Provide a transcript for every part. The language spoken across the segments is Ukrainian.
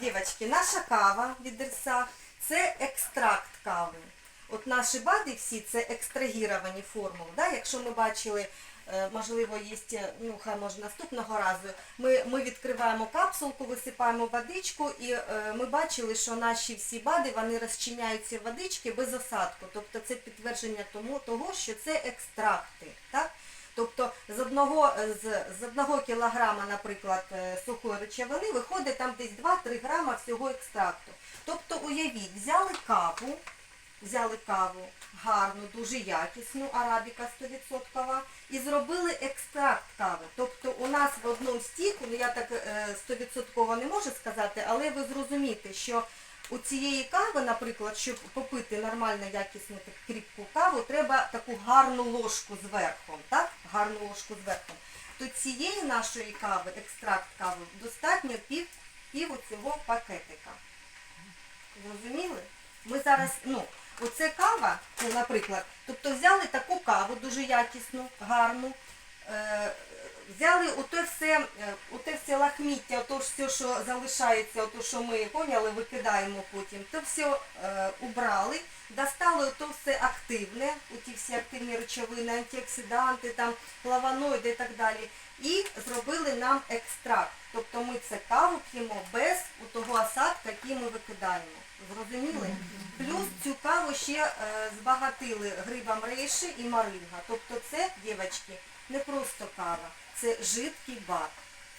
Дівчатки, наша кава від Дерсах – це екстракт кави. От наші бади всі це екстрагіровані формули. Да? Якщо ми бачили, е, можливо, є, ну хай може наступного разу, ми, ми відкриваємо капсулку, висипаємо водичку і е, ми бачили, що наші всі бади вони розчиняються в водички без осадку. Тобто це підтвердження тому, того, що це екстракти. Так? Тобто з одного, е, з, з одного кілограма, наприклад, е, сухої речовини виходить там десь 2-3 грама всього екстракту. Тобто, уявіть, взяли каву, взяли каву гарну, дуже якісну, арабіка 100% і зробили екстракт кави. Тобто у нас в одному стіку, ну я так е, 100% не можу сказати, але ви зрозумієте, що у цієї кави, наприклад, щоб попити нормально якісну кріпку каву, треба таку гарну ложку зверху, так? Гарну ложку зверху. То цієї нашої кави, екстракт кави, достатньо пів, пів цього пакетика. Зрозуміли? Ми зараз, ну, оце кава, ну, наприклад, тобто взяли таку каву дуже якісну, гарну, е, взяли ото все, е, оте все лахміття, ото ж все, що залишається, ото, що ми поняли, викидаємо потім, то все е, убрали, достали ото все активне, оті всі активні речовини, антиоксиданти, там, флавоноїди і так далі. І зробили нам екстракт. Тобто ми це каву п'ємо без того осадка, який ми викидаємо. Зрозуміли? Плюс цю каву ще е, збагатили грибом рейші і маринга. Тобто це, дівчатки, не просто кава, це жидкий бак.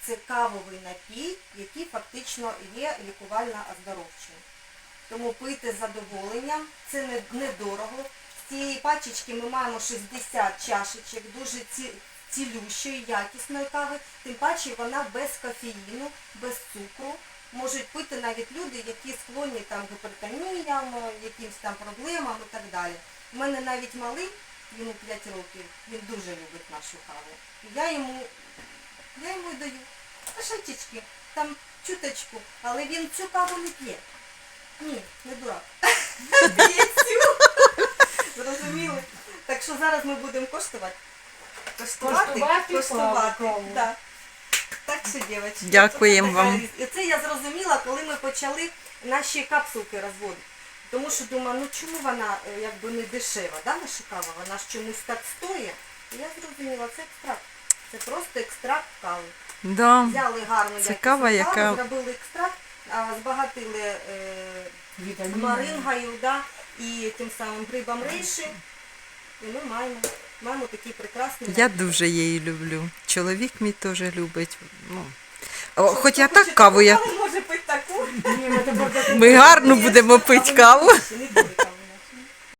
Це кавовий напій, який фактично є лікувально оздоровчим. Тому пийте з задоволенням, це недорого. З цієї пачечки ми маємо 60 чашечок, дуже цілющої, якісної кави, тим паче вона без кофеїну, без цукру. Можуть пити навіть люди, які склонні там гіпертоніям, якимсь там проблемам і так далі. У мене навіть малий, йому 5 років, він дуже любить нашу каву. Я йому, я йому даю. Шатічки, там чуточку, але він цю каву не п'є. Ні, не дурак. П'є цю. Зрозуміли? Так що зараз ми будемо коштувати. Коштувати, Коштувати коштувати. Да. Так що, дівчатки. Дякуємо вам. І це я зрозуміла, коли ми почали наші капсулки розводити. Тому що думаю, ну чому вона е, якби не дешева, да, наша кава? Вона ж чомусь так стоїть. Я зрозуміла, це екстракт. Це просто екстракт кави. Да. Взяли гарну Це якісну кава, яка- каву, зробили екстракт, а, збагатили е, марингою, да, і тим самим грибом рейші. І ми маємо, маємо такий прекрасний. Я дуже її люблю. Чоловік мій теж любить. Ну. Що, хоч я так каву, я... таку Може пити таку. Ні, ми гарно будемо пити каву.